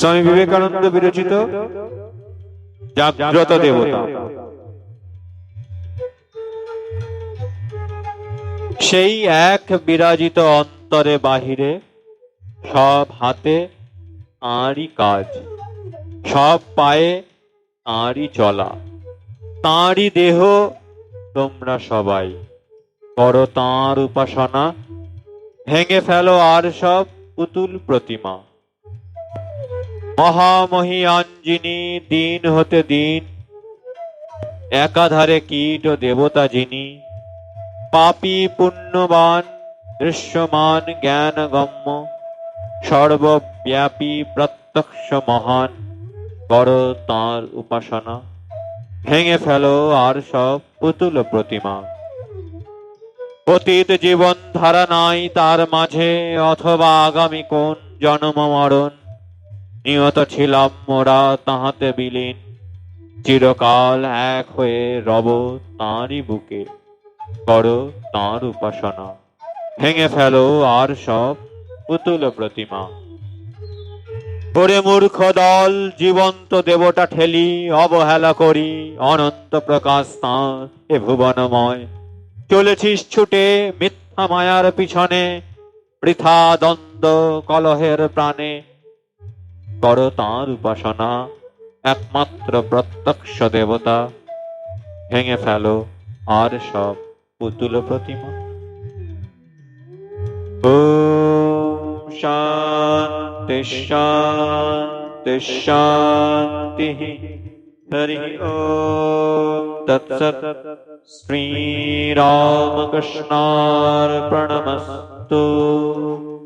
স্বামী বিবেকানন্দ বিরচিত জাগ্রত দেবতা। সেই এক বিরাজিত অন্তরে বাহিরে সব হাতে তাঁরই কাজ, সব পায়ে তাঁরই চলা। তাঁরই দেহ তোমরা সবাই। করো তাঁর উপাসনা, ভেঙে ফেলো আর সব পুতুল প্রতিমা। মহামহিয়াঞ্জিনী, দিন হতে দিন। একাধারে কীট ও দেবতা যিনি। পাপি, পুণ্যবান, দৃশ্যমান জ্ঞান গম্য সর্বব্যাপী, প্রত্যক্ষ, মহান। করো তাঁর উপাসনা। ভেঙে ফেলো আর সব পুতুল প্রতিমা। অতীত জীবন ধারা নাই তার মাঝে, অথবা আগামী কোন জন্ম মরণ। নিয়ত ছিলাম মোরা তাহাতে বিলীন। চিরকাল এক হয়ে রব তাঁরই বুকে, করো তাঁর উপাসনা। ভেঙে ফেলো আর সব পুতুল প্রতিমা। ওরে মূর্খ দল, জীবন্ত দেবতা ঠেলি, অবহেলা করি, অনন্ত প্রকাশ তাঁর এ ভুবনময়। চলেছিস ছুটে মিথ্যা মায়ার পিছনে, বৃথা দ্বন্দ্ব কলহের প্রাণে। কর তাঁর উপাসনা একমাত্র প্রত্যক্ষ দেবতা। ভেঙে ফেলো আর সব পুতুল প্রতিমা। ওম শান্তি শান্তি শান্তি। হরি ওম তৎসৎ। শ্রীরামকৃষ্ণার্পণমস্তু।